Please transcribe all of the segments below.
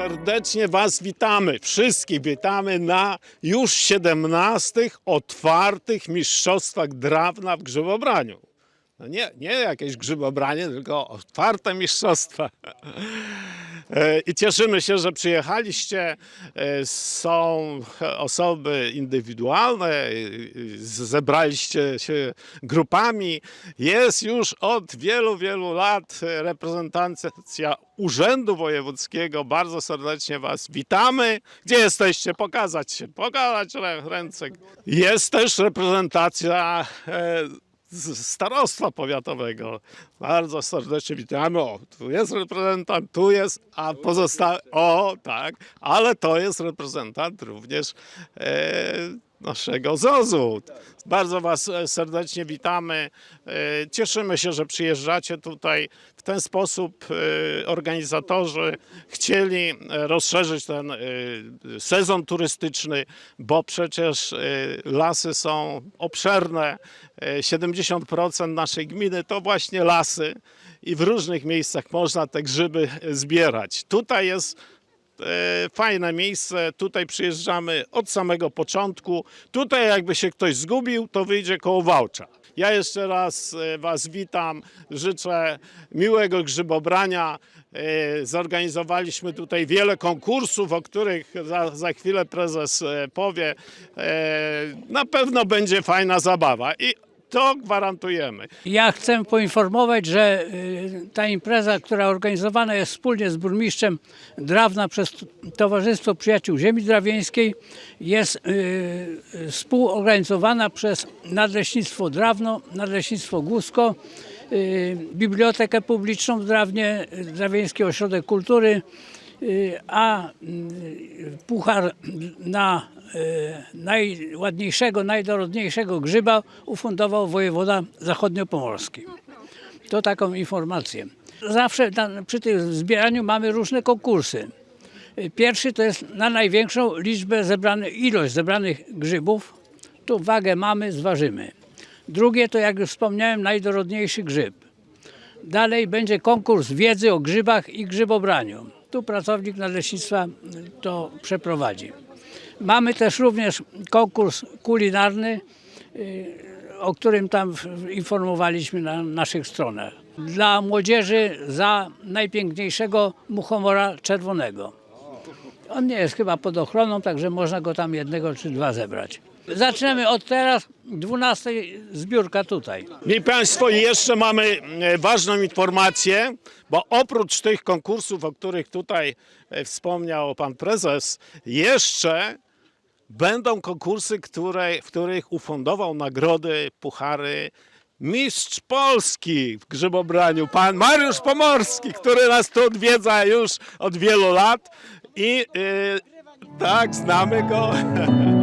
Serdecznie Was witamy, wszystkich witamy na już 17 otwartych mistrzostwach drawna w grzybobraniu. No nie, nie jakieś grzybobranie, tylko otwarte mistrzostwa. E, I cieszymy się, że przyjechaliście. E, Są osoby indywidualne, e, zebraliście się grupami. Jest już od wielu, wielu lat reprezentacja Urzędu Wojewódzkiego. Bardzo serdecznie Was witamy. Gdzie jesteście? Pokazać się, pokazać rę- ręce. Jest też reprezentacja z starostwa powiatowego. Bardzo serdecznie witamy. O, tu jest reprezentant, tu jest, a pozostałe. O, tak, ale to jest reprezentant również e, naszego ZOZ-u. Bardzo Was e, serdecznie witamy. E, Cieszymy się, że przyjeżdżacie tutaj. W ten sposób e, organizatorzy chcieli rozszerzyć ten sezon turystyczny, bo przecież lasy są obszerne. E, 70% naszej gminy to właśnie lasy i w różnych miejscach można te grzyby zbierać. Tutaj jest e, fajne miejsce. Tutaj przyjeżdżamy od samego początku. Tutaj jakby się ktoś zgubił, to wyjdzie koło Wałcza. Ja jeszcze raz e, Was witam, życzę miłego grzybobrania. E, Zorganizowaliśmy tutaj wiele konkursów, o których za, za chwilę prezes powie. Na pewno będzie fajna zabawa i to gwarantujemy. Ja chcę poinformować, że y, ta impreza, która organizowana jest wspólnie z burmistrzem Drawna przez Towarzystwo Przyjaciół Ziemi Drawieńskiej jest y, y, współorganizowana przez Nadleśnictwo Drawno, Nadleśnictwo Głusko, Bibliotekę Publiczną w Drawnie, Drawieński Ośrodek Kultury, a puchar na najładniejszego, najdorodniejszego grzyba ufundował wojewoda zachodniopomorski. To taką informację. Zawsze przy tym zbieraniu mamy różne konkursy. Y, Pierwszy to jest na największą liczbę zebranych, ilość zebranych grzybów. Tu wagę mamy, zważymy. Drugie to, jak już wspomniałem, najdorodniejszy grzyb. Dalej będzie konkurs wiedzy o grzybach i grzybobraniu. Tu pracownik nadleśnictwa y, to przeprowadzi. Mamy też również konkurs kulinarny, y, o którym tam informowaliśmy na naszych stronach. Dla młodzieży za najpiękniejszego muchomora czerwonego. On nie jest chyba pod ochroną, także można go tam jednego czy dwa zebrać. Zaczynamy od teraz, 12 zbiórka tutaj. Mili Państwo, jeszcze mamy e, ważną informację, bo oprócz tych konkursów, o których tutaj e, wspomniał Pan Prezes, jeszcze będą konkursy, które, w których ufundował nagrody, puchary Mistrz Polski w grzybobraniu, pan Mariusz Pomorski, który nas tu odwiedza już od wielu lat i e, tak, znamy go.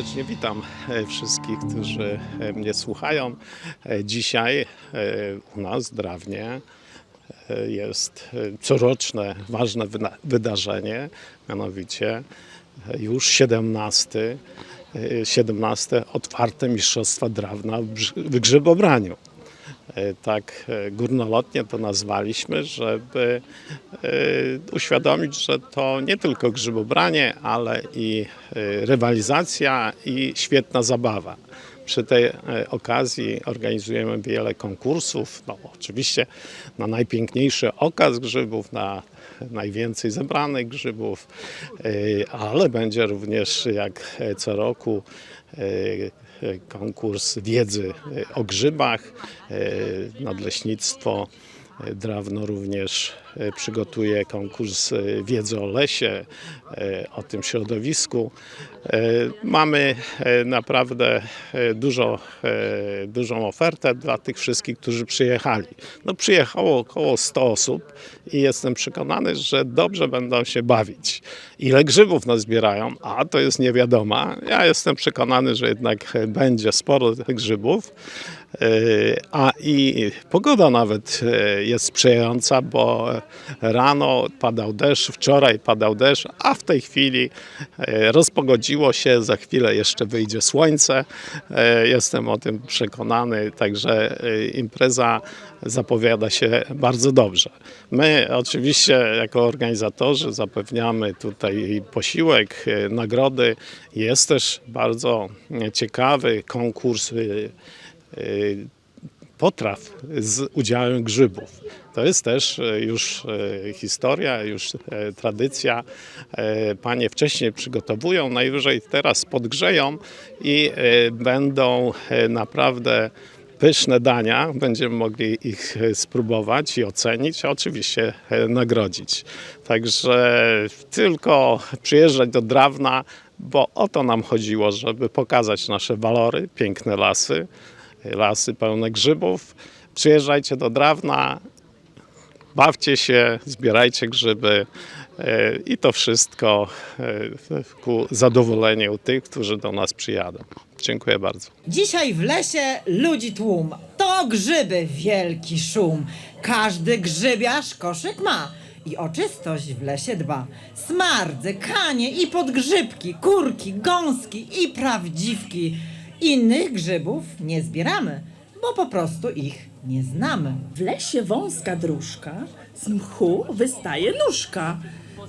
serdecznie witam e, wszystkich, którzy e, mnie słuchają. E, Dzisiaj u nas Drawnie jest coroczne ważne wydarzenie, mianowicie już 17, e, 17 otwarte Mistrzostwa Drawna w Grzybobraniu. E, Tak e, górnolotnie to nazwaliśmy, żeby e, uświadomić, że to nie tylko grzybobranie, ale i rywalizacja i świetna zabawa. Przy tej okazji organizujemy wiele konkursów, no, oczywiście na najpiękniejszy okaz grzybów, na najwięcej zebranych grzybów, ale będzie również jak co roku konkurs wiedzy o grzybach. E, Nadleśnictwo e, Drawno również e, przygotuje konkurs e, wiedzy o lesie, e, o tym środowisku. Mamy naprawdę dużo, dużą ofertę dla tych wszystkich, którzy przyjechali. No, przyjechało około 100 osób i jestem przekonany, że dobrze będą się bawić. Ile grzybów nazbierają? A to jest niewiadoma. Ja jestem przekonany, że jednak będzie sporo tych grzybów. A i pogoda nawet jest sprzyjająca, bo rano padał deszcz, wczoraj padał deszcz, a w tej chwili e, rozpogodziło się, za chwilę jeszcze wyjdzie słońce. E, Jestem o tym przekonany, także e, impreza zapowiada się bardzo dobrze. My oczywiście jako organizatorzy zapewniamy tutaj posiłek, nagrody. Jest też bardzo ciekawy konkurs potraw z udziałem grzybów. To jest też e, już e, historia, już e, tradycja. Panie wcześniej przygotowują, najwyżej teraz podgrzeją i będą naprawdę pyszne dania. Będziemy mogli ich spróbować i ocenić, a oczywiście nagrodzić. Także tylko przyjeżdżać do Drawna, bo o to nam chodziło, żeby pokazać nasze walory, piękne lasy, lasy pełne grzybów. Przyjeżdżajcie do Drawna, bawcie się, zbierajcie grzyby e, i to wszystko e, ku zadowoleniu tych, którzy do nas przyjadą. Dziękuję bardzo. Dzisiaj w lesie ludzi tłum. To grzyby, wielki szum. Każdy grzybiarz koszyk ma i o czystość w lesie dba. Smardzy, kanie i podgrzybki, kurki, gąski i prawdziwki. Innych grzybów nie zbieramy, bo po prostu ich nie znamy. W lesie wąska dróżka, z mchu wystaje nóżka.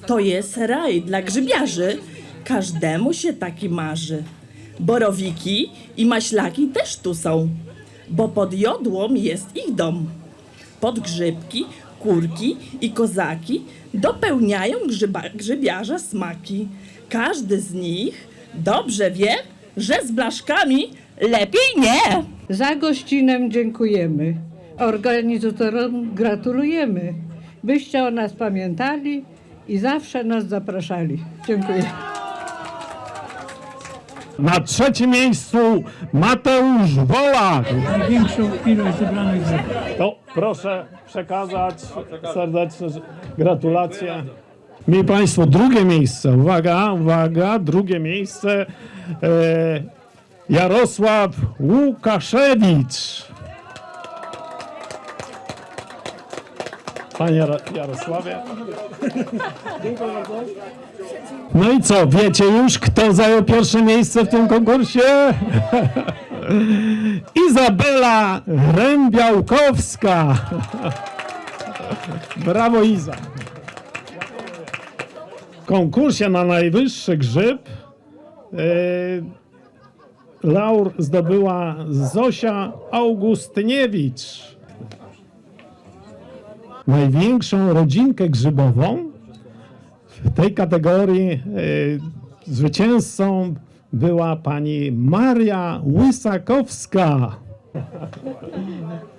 To jest raj dla grzybiarzy, każdemu się taki marzy. Borowiki i maślaki też tu są, bo pod jodłą jest ich dom. Podgrzybki, kurki i kozaki dopełniają grzyba, grzybiarza smaki. Każdy z nich dobrze wie, że z blaszkami lepiej nie. Za gościnę dziękujemy. Organizatorom gratulujemy. Byście o nas pamiętali i zawsze nas zapraszali. Dziękuję. Na trzecim miejscu Mateusz Wołak. Największą ilość zebranych. To proszę przekazać serdeczne gratulacje. Mieli Państwo drugie miejsce. Uwaga, uwaga, drugie miejsce. E, Jarosław Łukaszewicz. Panie Jaro- Jarosławie. No i co, wiecie już, kto zajął pierwsze miejsce w tym konkursie? Izabela Rębiałkowska. Brawo Iza. Konkursie na najwyższy grzyb yy, laur zdobyła Zosia Augustyniewicz. Największą rodzinkę grzybową w tej kategorii y, zwycięzcą była pani Maria Łysakowska.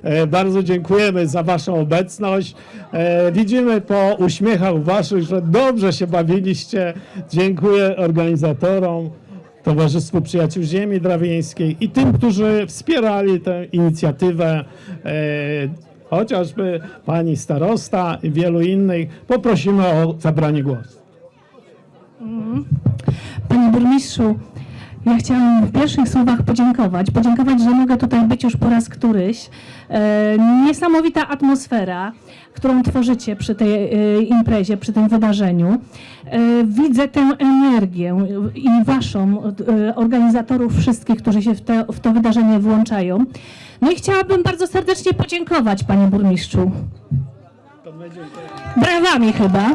E, Bardzo dziękujemy za Waszą obecność. E, Widzimy po uśmiechach Waszych, że dobrze się bawiliście. Dziękuję organizatorom, Towarzystwu Przyjaciół Ziemi Drawieńskiej i tym, którzy wspierali tę inicjatywę. E, Chociażby pani starosta i wielu innych. Poprosimy o zabranie głosu. Panie burmistrzu, Ja chciałam w pierwszych słowach podziękować. Podziękować, że mogę tutaj być już po raz któryś. E, niesamowita atmosfera, którą tworzycie przy tej e, imprezie, przy tym wydarzeniu. E, widzę tę energię i waszą, organizatorów wszystkich, którzy się w, te, w to wydarzenie włączają. No i chciałabym bardzo serdecznie podziękować, panie burmistrzu. Brawami chyba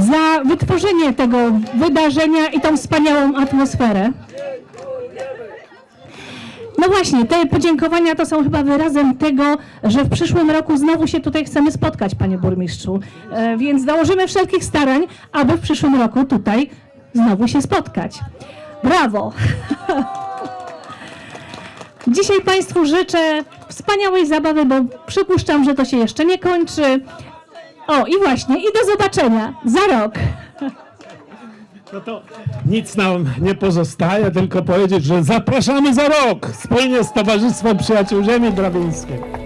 za wytworzenie tego wydarzenia i tą wspaniałą atmosferę. No właśnie, te podziękowania to są chyba wyrazem tego, że w przyszłym roku znowu się tutaj chcemy spotkać, panie burmistrzu. E, więc dołożymy wszelkich starań, aby w przyszłym roku tutaj znowu się spotkać. Brawo! Dzisiaj Państwu życzę wspaniałej zabawy, bo przypuszczam, że to się jeszcze nie kończy. O, i właśnie, i do zobaczenia za rok. No to nic nam nie pozostaje, tylko powiedzieć, że zapraszamy za rok wspólnie z Towarzystwem Przyjaciół Ziemi Drawińskiej.